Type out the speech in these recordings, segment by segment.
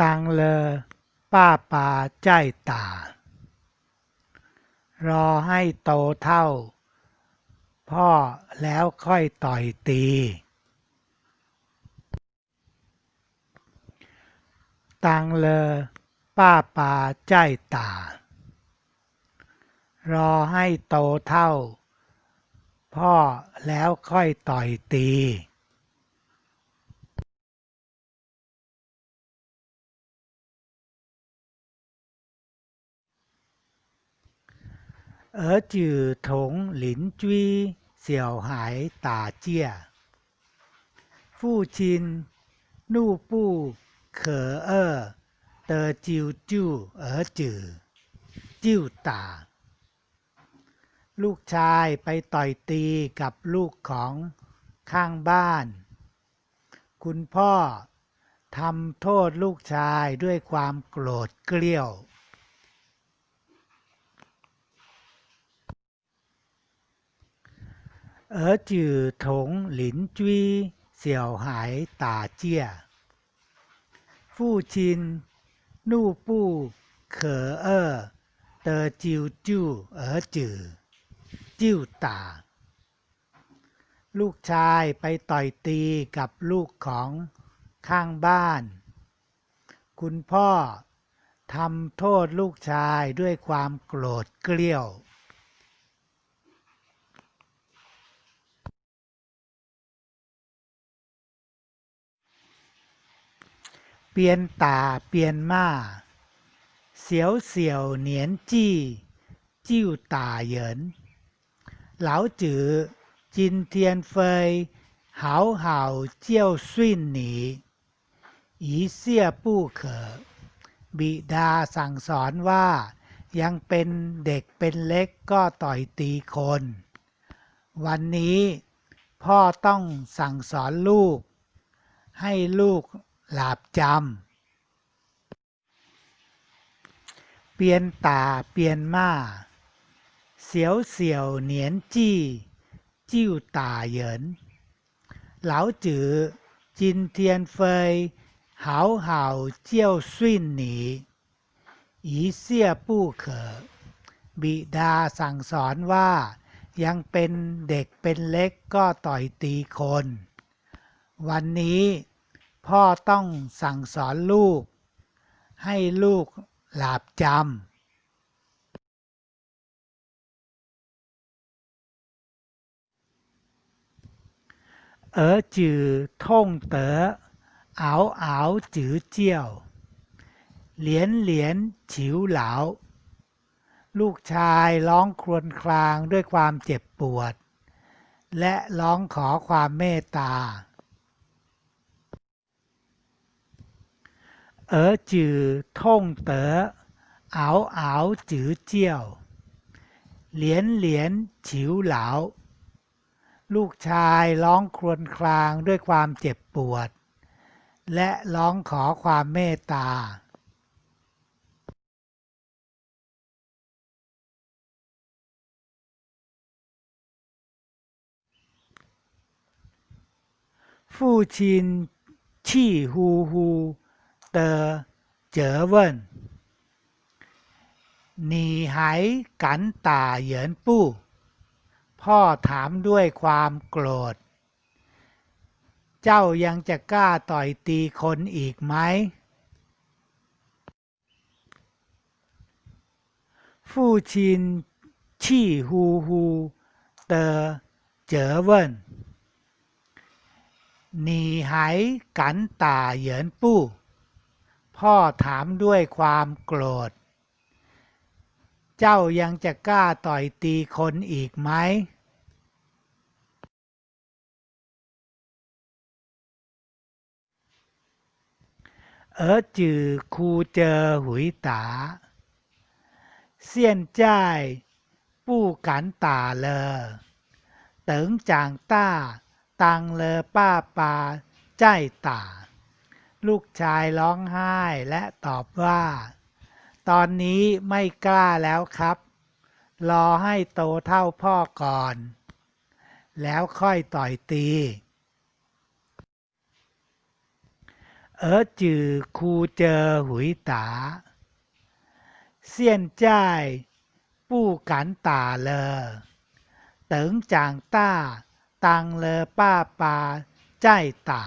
ตังเลอป้าป่าใจตา รอให้โตเท่า พ่อแล้วค่อยต่อยตี ตังเลอป้าป่าใจตา รอให้โตเท่า พ่อแล้วค่อยต่อยตี 而子同邻居小孩打架父亲怒不可遏的救救儿子，就打ลูกชายไปต่อยตีกับลูกของข้างบ้าน คุณพ่อทำโทษลูกชายด้วยความโกรธเกลี้ยว 儿子同邻居小孩打架，父亲怒不可遏的揪住儿子就打 ลูกชายไปต่อยตีกับลูกของข้างบ้าน คุณพ่อทำโทษลูกชายด้วยความโกรธเกลี้ยว เปียนตาเปียนมาเสียวเสียวเหนียนจี้จิ้วตาเหยินเหลาจือจินเทียนเฟยหาวหาวเจียวสุ่นหนีอีเสียปู้เขอบิดาสั่งสอนว่ายังเป็นเด็กเป็นเล็กก็ต่อยตีคน วันนี้พ่อต้องสั่งสอนลูก ให้ลูก หลาบจำ เปลี่ยนตาเปลี่ยนมาเสียวเสียวเหนียนจี้ จิ้วตาเหยิน เหลาจือจินเทียนเฟยหาวหาวเจียวซุ่นหนีอีเสียผู้เขอบิดาสั่งสอนว่ายังเป็นเด็กเป็นเล็กก็ต่อยตีคน วันนี้ พ่อต้องสั่งสอนลูก ให้ลูกหลาบจำ เอ๋อจือท่งเต๋อเอาเอาจือเจียว เหรียญเหรียญฉิวเหลา ลูกชายร้องครวญครางด้วยความเจ็บปวด และร้องขอความเมตตา 儿子痛得嗷嗷直叫连连求饶ลูกชายร้องครวญครางด้วยความเจ็บปวด และร้องขอความเมตตา 父亲气呼呼 的责问：“你还敢打人不？”พ่อถามด้วยความโกรธ เจ้ายังจะกล้าต่อยตีคนอีกไหม 父亲气呼呼的责问：“你还敢打人不？” พ่อถามด้วยความโกรธ เจ้ายังจะกล้าต่อยตีคนอีกไหมเออจือคูเจอหุยตาเซียนจ้ายปู้กันตาเลอเติงจางต้า ตังเลอป้าปา ใจตา ลูกชายร้องไห้และตอบว่า ตอนนี้ไม่กล้าแล้วครับ รอให้โตเท่าพ่อก่อน แล้วค่อยต่อยตี เออจือคูเจอหุยตา เสี้ยนจ้ายผู้กันตาเลอเติงจางต้า ตังเลอป้าปาใจตา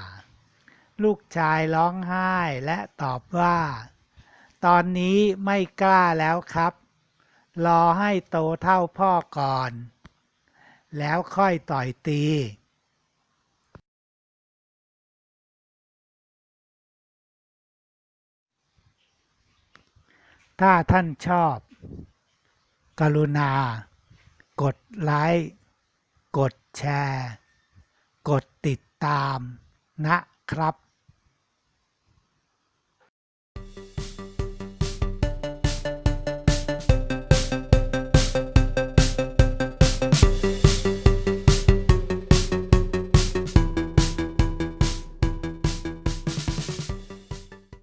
ลูกชายร้องไห้และตอบว่า ตอนนี้ไม่กล้าแล้วครับ รอให้โตเท่าพ่อก่อน แล้วค่อยต่อยตีถ้าท่านชอบ กรุณา กดไลค์ กดแชร์ กดติดตามนะครับ